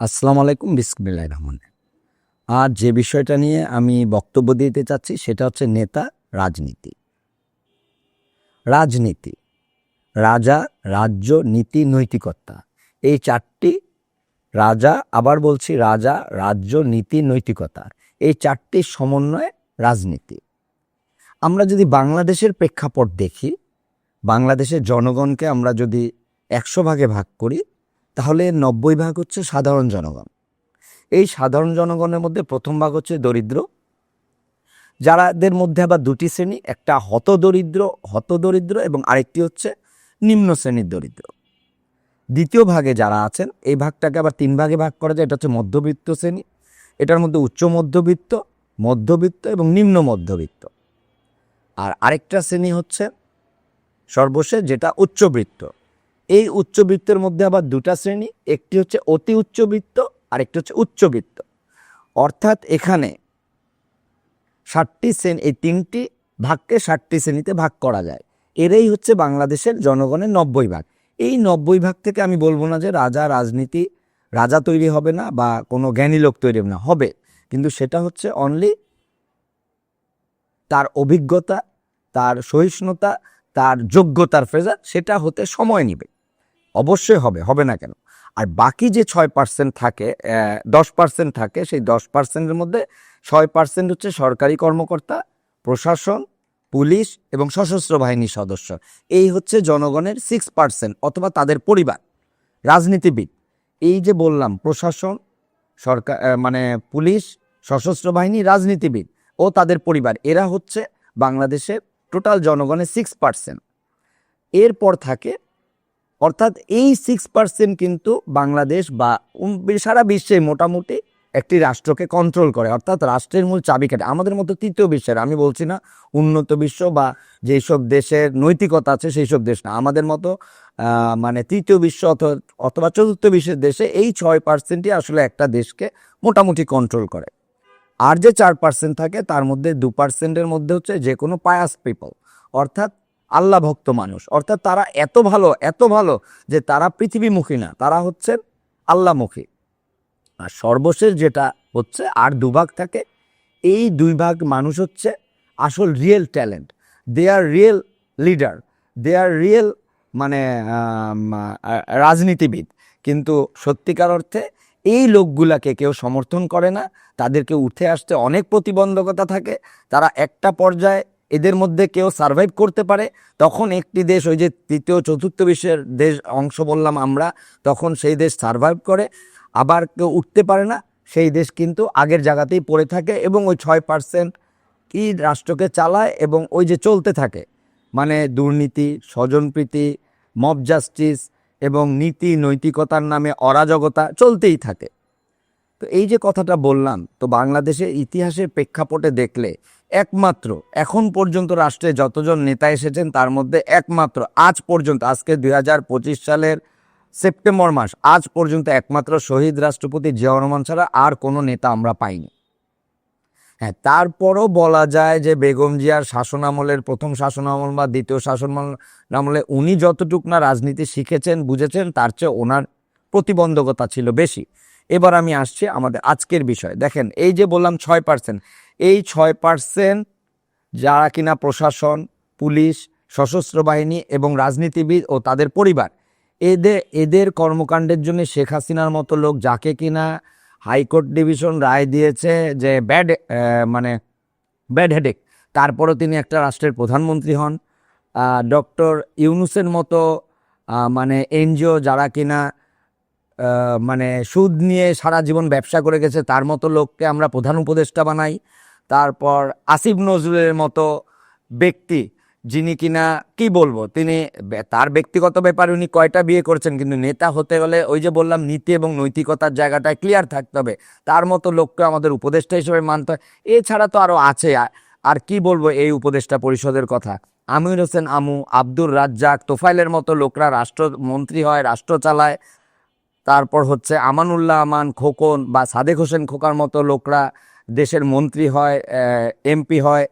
আসসালামু আলাইকুম বিসমিল্লাহ রহমান আর যে বিষয়টা নিয়ে আমি বক্তব্য দিতে চাচ্ছি সেটা হচ্ছে নেতা, রাজনীতি। রাজনীতি, রাজা, রাজ্য, নীতি, নৈতিকতা। এই চারটি, রাজা, আবার বলছি রাজা, রাজ্য, নীতি, নৈতিকতা। এই চারটি সমন্বয়ে রাজনীতি। আমরা যদি বাংলাদেশের প্রেক্ষাপট দেখি, বাংলাদেশের জনগণকে আমরা যদি একশো ভাগে ভাগ করি তাহলে নব্বই ভাগ হচ্ছে সাধারণ জনগণ। এই সাধারণ জনগণের মধ্যে প্রথম ভাগ হচ্ছে দরিদ্র। যারাদের মধ্যে আবার দুটি শ্রেণি, একটা হত দরিদ্র হত দরিদ্র এবং আরেকটি হচ্ছে নিম্ন শ্রেণির দরিদ্র। দ্বিতীয় ভাগে যারা আছেন, এই ভাগটাকে আবার তিন ভাগে ভাগ করা যায়। এটা হচ্ছে মধ্যবিত্ত শ্রেণি। এটার মধ্যে উচ্চ মধ্যবিত্ত মধ্যবিত্ত এবং নিম্ন মধ্যবিত্ত। আর আরেকটা শ্রেণি হচ্ছে সর্বশেষ, যেটা উচ্চবৃত্ত। এই উচ্চবৃত্তের মধ্যে আবার দুটা শ্রেণি, একটি হচ্ছে অতি উচ্চবৃত্ত আর একটি হচ্ছে উচ্চবৃত্ত। অর্থাৎ এখানে ষাটটি শ্রেণি, এই তিনটি ভাগকে ষাটটি শ্রেণীতে ভাগ করা যায়। এরাই হচ্ছে বাংলাদেশের জনগণের নব্বই ভাগ। এই নব্বই ভাগ থেকে আমি বলব না যে রাজা, রাজনীতি, রাজা তৈরি হবে না বা কোনো জ্ঞানী লোক তৈরি হবে না, হবে। কিন্তু সেটা হচ্ছে অনলি তার অভিজ্ঞতা, তার সহিষ্ণুতা, তার যোগ্যতার ফ্রেজার সেটা হতে সময় নেবে। অবশ্যই হবে হবে না কেন? আর বাকি যে ছয় পার্সেন্ট থাকে দশ পার্সেন্ট থাকে, সেই দশ পার্সেন্টের মধ্যে ছয় পার্সেন্ট হচ্ছে সরকারি কর্মকর্তা, প্রশাসন, পুলিশ এবং সশস্ত্র বাহিনীর সদস্য। এই হচ্ছে জনগণের সিক্স পার্সেন্ট অথবা তাদের পরিবার, রাজনীতিবিদ। এই যে বললাম, প্রশাসন, সরকার মানে পুলিশ, সশস্ত্র বাহিনী, রাজনীতিবিদ ও তাদের পরিবার, এরা হচ্ছে বাংলাদেশের টোটাল জনগণের সিক্স পার্সেন্ট এরপর থাকে অর্থাৎ এই সিক্স পার্সেন্ট কিন্তু বাংলাদেশ বা সারা বিশ্বে মোটামুটি একটি রাষ্ট্রকে কন্ট্রোল করে, অর্থাৎ রাষ্ট্রের মূল চাবিকাঠি। আমাদের মতো তৃতীয় বিশ্বের, আমি বলছি না উন্নত বিশ্ব বা যেই সব দেশের নৈতিকতা আছে সেই সব দেশ না। আমাদের মতো মানে তৃতীয় বিশ্ব অথ- অথবা চতুর্থ বিশ্বের দেশে এই ছয় পার্সেন্টই আসলে একটা দেশকে মোটামুটি কন্ট্রোল করে। আর যে চার পার্সেন্ট থাকে তার মধ্যে দু পার্সেন্টের মধ্যে হচ্ছে যে কোনো পায়াস পিপল অর্থাৎ আল্লাহ ভক্ত মানুষ। অর্থাৎ তারা এত ভালো এত ভালো যে তারা পৃথিবীমুখী না, তারা হচ্ছেন আল্লাহমুখী। আর সর্বশেষ যেটা হচ্ছে, আর দুভাগ থাকে, এই দুই ভাগ মানুষ হচ্ছে আসল রিয়েল ট্যালেন্ট দে আর রিয়েল লিডার দে আর রিয়েল মানে রাজনীতিবিদ। কিন্তু সত্যিকার অর্থে এই লোকগুলাকে কেউ সমর্থন করে না। তাদেরকে উঠে আসতে অনেক প্রতিবন্ধকতা থাকে। তারা একটা পর্যায়ে এদের মধ্যে কেউ সার্ভাইভ করতে পারে, তখন একটি দেশ, ওই যে তৃতীয়, চতুর্থ বিশ্বের দেশ অংশ বললাম আমরা, তখন সেই দেশ সার্ভাইভ করে, আবার কেউ উঠতে পারে না, সেই দেশ কিন্তু আগের জায়গাতেই পড়ে থাকে এবং ওই ছয় পার্সেন্ট কি রাষ্ট্রকে চালায় এবং ওই যে চলতে থাকে। মানে দুর্নীতি, স্বজনপ্রীতি মব জাস্টিস এবং নীতি, নৈতিকতার নামে অরাজকতা চলতেই থাকে। তো এই যে কথাটা বললাম, তো বাংলাদেশের ইতিহাসের প্রেক্ষাপটে দেখলে একমাত্র, এখন পর্যন্ত রাষ্ট্রে যতজন নেতা এসেছেন তার মধ্যে একমাত্র, আজ পর্যন্ত, আজকে দুই হাজার পঁচিশ সালের সেপ্টেম্বর মাস, আজ পর্যন্ত একমাত্র শহীদ রাষ্ট্রপতি জিয়াউর রহমান ছাড়া আর কোনো নেতা আমরা পাইনি। হ্যাঁ তারপরও বলা যায় যে বেগম জিয়ার শাসনামলের প্রথম শাসনামল বা দ্বিতীয় শাসনামল আমলে উনি যতটুক না রাজনীতি শিখেছেন, বুঝেছেন, তার চেয়ে ওনার প্রতিবন্ধকতা ছিল বেশি। এবার আমি আসছি আমাদের আজকের বিষয়। দেখেন, এই যে বললাম ছয় পার্সেন্ট এই ছয় পার্সেন্ট যারা কিনা প্রশাসন, পুলিশ, সশস্ত্র বাহিনী এবং রাজনীতিবিদ ও তাদের পরিবার এদের এদের কর্মকাণ্ডের জন্য শেখ হাসিনার মতো লোক যাকে কিনা হাইকোর্ট ডিভিশন রায় দিয়েছে যে ব্যাড মানে ব্যাড হেডেক, তারপরও তিনি একটা রাষ্ট্রের প্রধানমন্ত্রী হন। ডক্টর ইউনুসের মতো মানে এনজিও যারা কিনা মানে সুদ নিয়ে সারা জীবন ব্যবসা করে গেছে, তার মতো লোককে আমরা প্রধান উপদেষ্টা বানাই। তারপর আসিফ নজরুলের মতো ব্যক্তি, যিনি কিনা কি বলব, তিনি তার ব্যক্তিগত ব্যাপারে উনি কয়টা বিয়ে করেছেন, কিন্তু নেতা হতে গেলে ওই যে বললাম, নীতি এবং নৈতিকতার জায়গাটায় ক্লিয়ার থাকতে হবে। তার মতো লোককে আমাদের উপদেষ্টা হিসেবে মানতে হয়। এছাড়া তো আরও আছে আর কি বলব এই উপদেষ্টা পরিষদের কথা? আমির হোসেন আমু, আব্দুর রাজ্জাক তোফাইলের মতো লোকরা রাষ্ট্রমন্ত্রী হয়, রাষ্ট্র চালায় তারপর হচ্ছে আমানুল্লাহ আমান খোকন বা সাদেক হোসেন খোকার মতো লোকরা দেশের মন্ত্রী হয় এমপি হয়।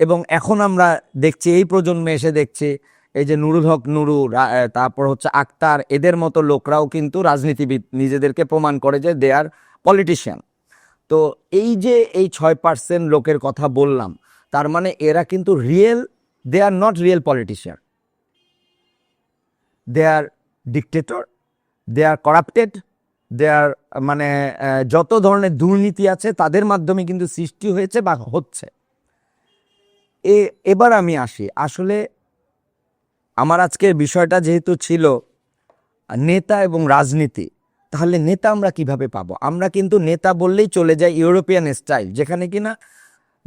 এবং এখন আমরা দেখছি, এই প্রজন্মে এসে দেখছি, এই যে নুরুল হক নুরু তারপর হচ্ছে আক্তার, এদের মতো লোকরাও কিন্তু রাজনীতিবিদ নিজেদেরকে প্রমাণ করে যে দে আর পলিটিশিয়ান তো এই যে এই ছয় পার্সেন্ট লোকের কথা বললাম, তার মানে এরা কিন্তু real they are not real politician they are dictator they are corrupted they are মানে যত ধরনের দুর্নীতি আছে, তাদের মাধ্যমে কিন্তু সৃষ্টি হয়েছে বা হচ্ছে। এ, এবার আমি আসি। আসলে আমার আজকের বিষয়টা যেহেতু ছিল নেতা এবং রাজনীতি, তাহলে নেতা আমরা কীভাবে পাবো? আমরা কিন্তু নেতা বললেই চলে যাই ইউরোপিয়ান স্টাইল, যেখানে কিনা,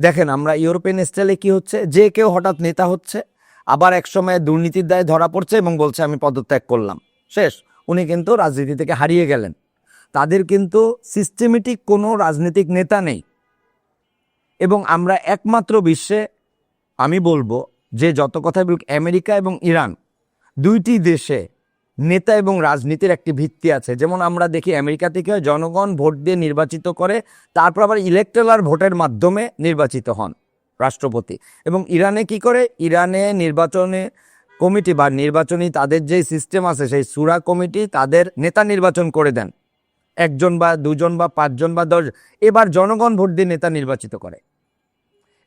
দেখেন আমরা ইউরোপিয়ান স্টাইলে কি হচ্ছে? যে কেউ হঠাৎ নেতা হচ্ছে, আবার একসময় দুর্নীতির দায়ে ধরা পড়ছে এবং বলছে, আমি পদত্যাগ করলাম। শেষ। উনি কিন্তু রাজনীতি থেকে হারিয়ে গেলেন। তাদের কিন্তু সিস্টেমেটিক কোনো রাজনৈতিক নেতা নেই। এবং আমরা একমাত্র বিশ্বে, আমি বলব যে যত কথাই বলুক, আমেরিকা এবং ইরান দুইটি দেশে নেতা এবং রাজনীতির একটি ভিত্তি আছে। যেমন আমরা দেখি আমেরিকা থেকে জনগণ ভোট দিয়ে নির্বাচিত করে, তারপর আবার ইলেকট্রাল ভোটের মাধ্যমে নির্বাচিত হন রাষ্ট্রপতি। এবং ইরানে কি করে? ইরানে নির্বাচনে কমিটি বা নির্বাচনী তাদের যে সিস্টেম আছে, সেই সুরা কমিটি তাদের নেতা নির্বাচন করে দেন। একজন বা দুজন বা পাঁচজন বা দশ, এবার জনগণ ভোট দিয়ে নেতা নির্বাচিত করে।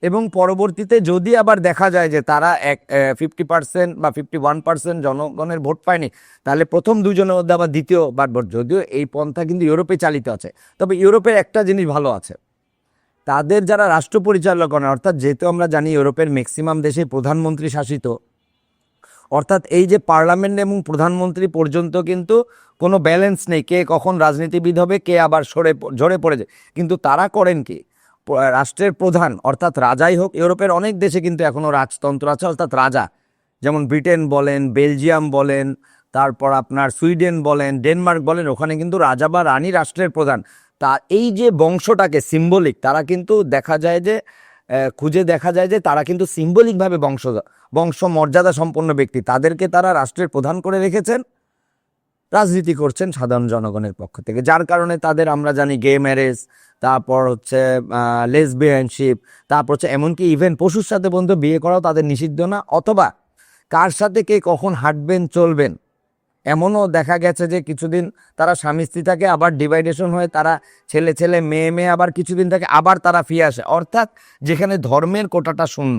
এবং পরবর্তীতে যদি আবার দেখা যায় যে তারা এক ফিফটি পার্সেন্ট বা ফিফটি ওয়ান পার্সেন্ট জনগণের ভোট পায়নি, তাহলে প্রথম দুজনের মধ্যে আবার দ্বিতীয়বার ভোট। যদিও এই পন্থা কিন্তু ইউরোপে চালিত আছে, তবে ইউরোপের একটা জিনিস ভালো আছে। তাদের যারা রাষ্ট্র পরিচালক করেন অর্থাৎ যেহেতু আমরা জানি ইউরোপের ম্যাক্সিমাম দেশে প্রধানমন্ত্রী শাসিত অর্থাৎ এই যে পার্লামেন্ট এবং প্রধানমন্ত্রী পর্যন্ত কিন্তু কোনো ব্যালেন্স নেই, কে কখন রাজনীতিবিদ হবে, কে আবার সরে ঝরে পড়ে যায় কিন্তু তারা করেন কি? রাষ্ট্রের প্রধান, অর্থাৎ রাজাই হোক, ইউরোপের অনেক দেশে কিন্তু এখনও রাজতন্ত্র আছে, অর্থাৎ রাজা। যেমন ব্রিটেন বলেন, বেলজিয়াম বলেন, তারপর আপনার সুইডেন বলেন, ডেনমার্ক বলেন, ওখানে কিন্তু রাজা বা রানী রাষ্ট্রের প্রধান। তা এই যে বংশটাকে সিম্বলিক তারা কিন্তু দেখা যায় যে খুঁজে দেখা যায় যে তারা কিন্তু সিম্বলিকভাবে বংশ বংশ মর্যাদা সম্পন্ন ব্যক্তি। তাদেরকে তারা রাষ্ট্রের প্রধান করে রেখেছেন, রাজনীতি করছেন সাধারণ জনগণের পক্ষ থেকে। যার কারণে তাদের আমরা জানি গে ম্যারেজ তারপর হচ্ছে লেসবিয়ানশিপ তারপর হচ্ছে এমনকি ইভেন পশুর সাথে বন্ধু বিয়ে করাও তাদের নিষিদ্ধ না। অথবা কার সাথে কে কখন হাঁটবেন, চলবেন এমনও দেখা গেছে যে কিছুদিন তারা স্বামী স্ত্রী থাকে, আবার ডিভাইডেশন হয়ে, তারা ছেলে ছেলে, মেয়ে মেয়ে আবার কিছুদিন থাকে, আবার তারা ফিরে আসে। অর্থাৎ যেখানে ধর্মের কোটাটা শূন্য।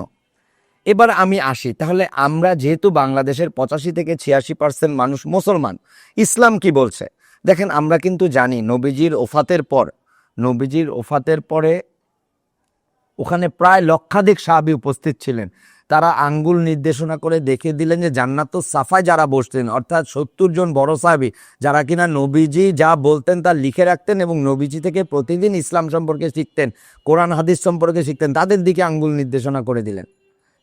এবার আমি আসি। তাহলে আমরা যেহেতু বাংলাদেশের পঁচাশি থেকে ছিয়াশি পার্সেন্ট মানুষ মুসলমান, ইসলাম কি বলছে? দেখেন, আমরা কিন্তু জানি নবীজির ওফাতের পর, নবীজির ওফাতের পরে ওখানে প্রায় লক্ষাধিক সাহাবি উপস্থিত ছিলেন। তারা আঙ্গুল নির্দেশনা করে দেখে দিলেন যে জান্নাত সাফায় যারা বসতেন, অর্থাৎ সত্তর জন বড় সাহাবি, যারা কিনা নবীজি যা বলতেন তা লিখে রাখতেন এবং নবীজি থেকে প্রতিদিন ইসলাম সম্পর্কে শিখতেন, কোরআন, হাদিস সম্পর্কে শিখতেন, তাদের দিকে আঙ্গুল নির্দেশনা করে দিলেন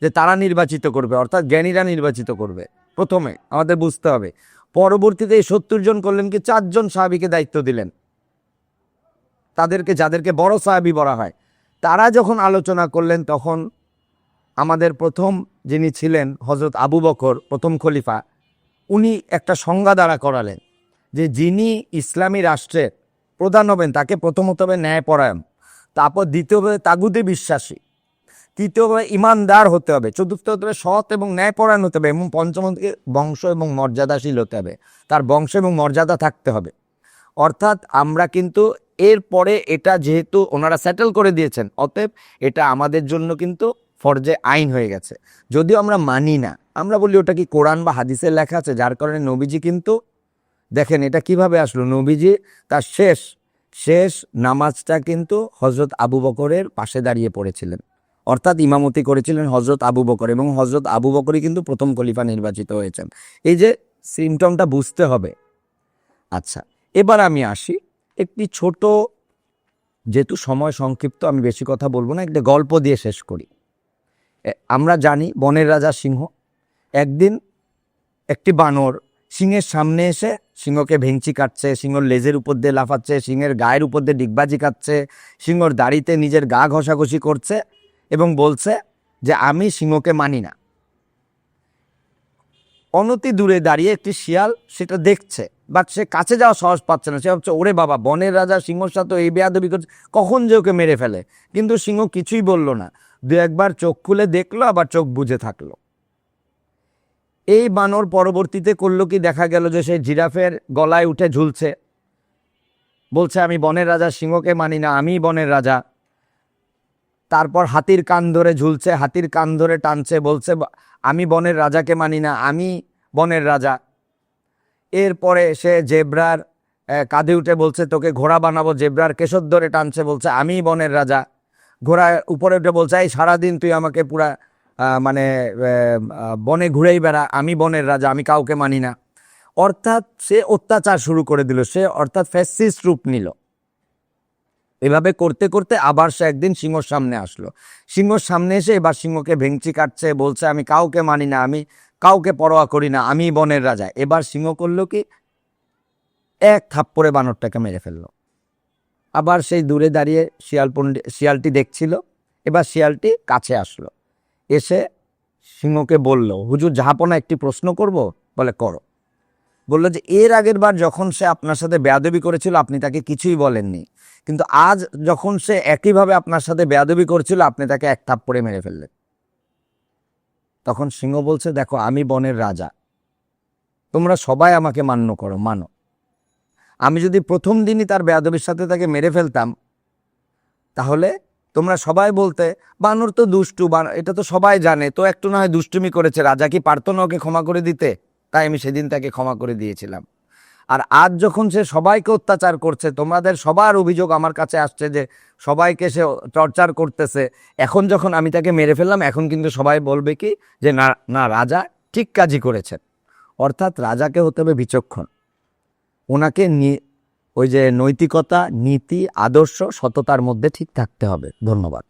যে তারা নির্বাচিত করবে, অর্থাৎ জ্ঞানীরা নির্বাচিত করবে। প্রথমে আমাদের বুঝতে হবে, পরবর্তীতে এই সত্তর জন করলেন কি চারজন সাহাবিকে দায়িত্ব দিলেন। তাদেরকে, যাদেরকে বড় সাহাবি বলা হয়, তারা যখন আলোচনা করলেন তখন আমাদের প্রথম যিনি ছিলেন হজরত আবু বকর, প্রথম খলিফা, উনি একটা সংজ্ঞা দ্বারা করালেন যে যিনি ইসলামী রাষ্ট্রের প্রধান হবেন, তাকে প্রথমত হবে ন্যায়পরায়ণ, তারপর দ্বিতীয় হবে তাগুদে বিশ্বাসী, তৃতীয় হবে ইমানদার হতে হবে, চতুর্থ হতে হবে সৎ এবং ন্যায়পরায়ণ হতে হবে এবং পঞ্চম বংশ এবং মর্যাদাশীল হতে হবে, তার বংশ এবং মর্যাদা থাকতে হবে। অর্থাৎ আমরা কিন্তু এরপরে এটা যেহেতু ওনারা সেটেল করে দিয়েছেন, অতএব এটা আমাদের জন্য কিন্তু ফরজে আইন হয়ে গেছে। যদিও আমরা মানি না। আমরা বলি, ওটা কি কোরআন বা হাদিসের লেখা আছে? যার কারণে নবীজি কিন্তু, দেখেন এটা কীভাবে আসলো? নবীজি তার শেষ শেষ নামাজটা কিন্তু হজরত আবু বকরের পাশে দাঁড়িয়ে পড়েছিলেন। অর্থাৎ ইমামতি করেছিলেন হজরত আবু বকর এবং হজরত আবু বকরই কিন্তু প্রথম খলিফা নির্বাচিত হয়েছেন। এই যে সিমটমটা বুঝতে হবে। আচ্ছা এবার আমি আসি একটি ছোট, যেহেতু সময় সংক্ষিপ্ত, আমি বেশি কথা বলব না, একটা গল্প দিয়ে শেষ করি। আমরা জানি বনের রাজা সিংহ। একদিন একটি বানর সিংহের সামনে এসে সিংহকে ভেঙচি কাটছে, সিংহর লেজের উপর দিয়ে লাফাচ্ছে, সিংহের গায়ের উপর দিয়ে ডিগবাজি কাটছে, সিংহর দাড়িতে নিজের গা ঘষাঘষি করছে এবং বলছে যে, আমি সিংহকে মানি না। অনতি দূরে দাঁড়িয়ে একটি শিয়াল সেটা দেখছে বাট সে কাছে যাওয়া সাহস পাচ্ছে না। সে ভাবছে, ওরে বাবা, বনের রাজা সিংহর সাথে এই বেয়াদবি করছে, কখন যে ওকে মেরে ফেলে? কিন্তু সিংহ কিছুই বলল না। দু একবার চোখ খুলে দেখল, আবার চোখ বুঝে থাকল। এই বানর পরবর্তীতে করল কি? দেখা গেল যে সেই জিরাফের গলায় উঠে ঝুলছে। বলছে, আমি বনের রাজা, সিংহকে মানি না আমি বনের রাজা। তারপর হাতির কান ধরে ঝুলছে, হাতির কান ধরে টানছে, বলছে, আমি বনের রাজাকে মানি না, আমি বনের রাজা। এরপরে সে জেব্রার কাঁধে উঠে বলছে, তোকে ঘোড়া বানাবো। জেব্রার কেশর ধরে টানছে, বলছে আমি বনের রাজা। ঘোড়া উপরে উঠে বলছে, এই সারাদিন তুই আমাকে পুরা মানে বনে ঘুরেই বেড়া। আমি বনের রাজা, আমি কাউকে মানি না। অর্থাৎ সে অত্যাচার শুরু করে দিল। সে অর্থাৎ ফ্যাসিস্ট রূপ নিল। এভাবে করতে করতে আবার সে একদিন সিংহর সামনে আসলো। সিংহর সামনে এসে এবার সিংহকে ভেঙচি কাটছে, বলছে, আমি কাউকে মানি না, আমি কাউকে পরোয়া করি না আমি বনের রাজা। এবার সিংহ করল কি? এক থাপ্পড়ে বানরটাকে মেরে ফেলল। আবার সেই দূরে দাঁড়িয়ে শিয়াল পন্ডি, শিয়ালটি দেখছিল। এবার শিয়ালটি কাছে আসলো। এসে সিংহকে বলল, হুজুর, জাহাপনা একটি প্রশ্ন করব? বলে, করো। বলল যে, এর আগের বার যখন সে আপনার সাথে বেয়াদবি করেছিল, আপনি তাকে কিছুই বলেননি। কিন্তু আজ যখন সে একইভাবে আপনার সাথে বেয়াদবি করেছিল, আপনি তাকে এক থাপ থাপ্পড়ে মেরে ফেললেন। তখন সিংহ বলছে, দেখো, আমি বনের রাজা। তোমরা সবাই আমাকে মান্য করো, মানো। আমি যদি প্রথম দিনই তার বেয়াদবির সাথে তাকে মেরে ফেলতাম, তাহলে তোমরা সবাই বলতে, বানর তো দুষ্টু, বান- এটা তো সবাই জানে, তো একটু না হয় দুষ্টুমি করেছে, রাজা কি পারতো না ওকে ক্ষমা করে দিতে? তাই আমি সেদিন তাকে ক্ষমা করে দিয়েছিলাম। আর আজ যখন সে সবাইকে অত্যাচার করছে, তোমাদের সবার অভিযোগ আমার কাছে আসছে যে সবাইকে সে টর্চার করতেছে, এখন যখন আমি তাকে মেরে ফেললাম, এখন কিন্তু সবাই বলবে কি যে, না না, রাজা ঠিক কাজই করেছেন। অর্থাৎ রাজাকে হতে হবে বিচক্ষণ। ওনাকে ওই যে নৈতিকতা নীতি আদর্শ সততার মধ্যে ঠিক থাকতে হবে। ধন্যবাদ।